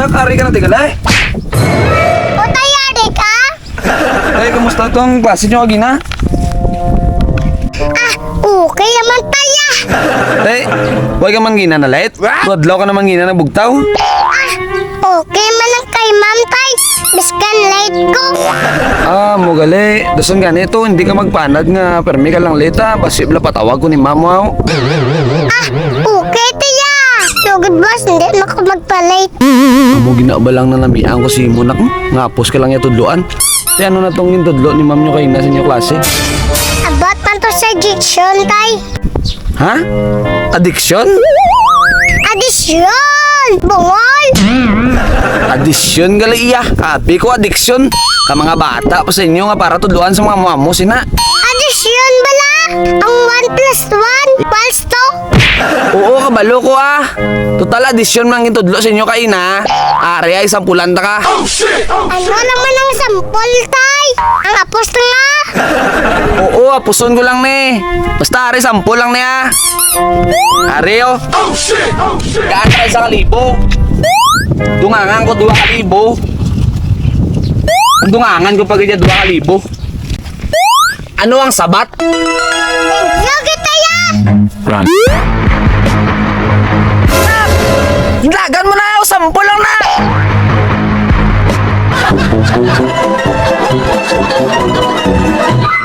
Nakari ka na tigalay. Utayari ka? Ay, kamusta itong klase nyo, Agina? Ah, okay naman tayo. Tay, huwag ka man gina na light. Badlaw ka naman gina na bugtaw. Ah, okay man ang kay ma'am tay. Biskan light ko. Ah, mugali. Dasan ganito, hindi ka magpanad nga permi ka lang late leta. Basibla patawag ko ni mamaw. Ah, okay tiya. Sugod boss, hindi ako magpa-light. Amo ginaba lang na namiang ko si Munak. Nga pos ka lang yung tudloan. Tay, ano na tong yung tudlo ni ma'am nyo kayo na sa inyo klase? Abot man to sa diction tay. Ha? Addiction? Adisyon! Bungol! Addiction gali iya. Abi ko addiction. Ka mga bata pa sa inyo nga para tudloan sa mga mamo sina. Adisyon bala! Ang 1 plus 1 equals to? Oo, kabalo ko ah. Total addition man yung tudlo sa inyo kayo na. Ari ay sampulan ta ka. Ano naman ang sampol tay? Ang apos na nga! Oo, apuson ko lang ni. Basta ari sampul lang niya. Ari oh. Oh shit, oh shit. Kaantay sa kalibo. Dungangan ko dua kalibo. Dungangan ko pag dua kalibo. Ano ang sabat? Yogi tayo! Lagan 私は最初から始める日に。